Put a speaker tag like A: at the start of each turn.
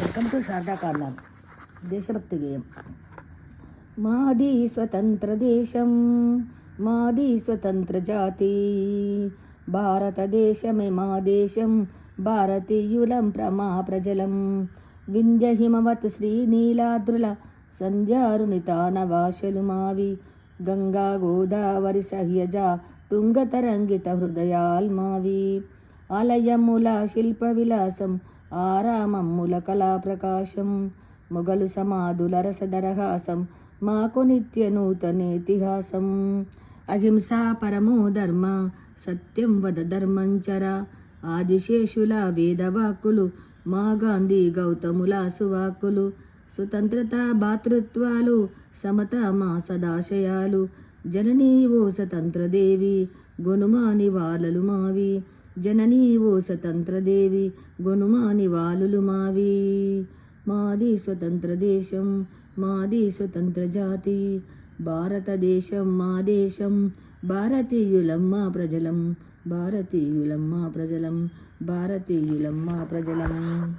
A: Welcome to Sharada corner దేశభక్తి గేయం. మాది స్వతంత్ర దేశం మాది స్వతంత్ర జాతి. భారతదేశమే మా దేశం భారతీయులం ప్రమా ప్రజలం. వింధ్య హిమవత్ శ్రీనీలాద్రుల సంధ్యారునితానవాశలు మావి. గంగా గోదావరి సహ్యజ తుంగతరంగిత హృదయాల్మావి ఆలయముల శిల్ప విలాసం ఆరామమ్ముల కళాప్రకాశం మొఘలు సమాధుల రసదరహాసం మాకు నిత్య నూతనేతిహాసం అహింసా పరమో ధర్మ సత్యం వద ధర్మంచర ఆదిశేషుల వేదవాక్కులు మా గాంధీ గౌతముల సువాక్కులు. స్వతంత్రత భాతృత్వాలు సమత మా సదాశయాలు. జననీ ఓ స్వతంత్రదేవి గొనుమాని వాలలు మావి. జననీ ఓ స్వతంత్రదేవి గొనుమాని వాలులు మావి. మాది స్వతంత్ర దేశం మాది స్వతంత్ర జాతి. భారతదేశం మా దేశం భారతీయులం మా ప్రజలం. భారతీయులం మా ప్రజలం భారతీయులం మా ప్రజలం.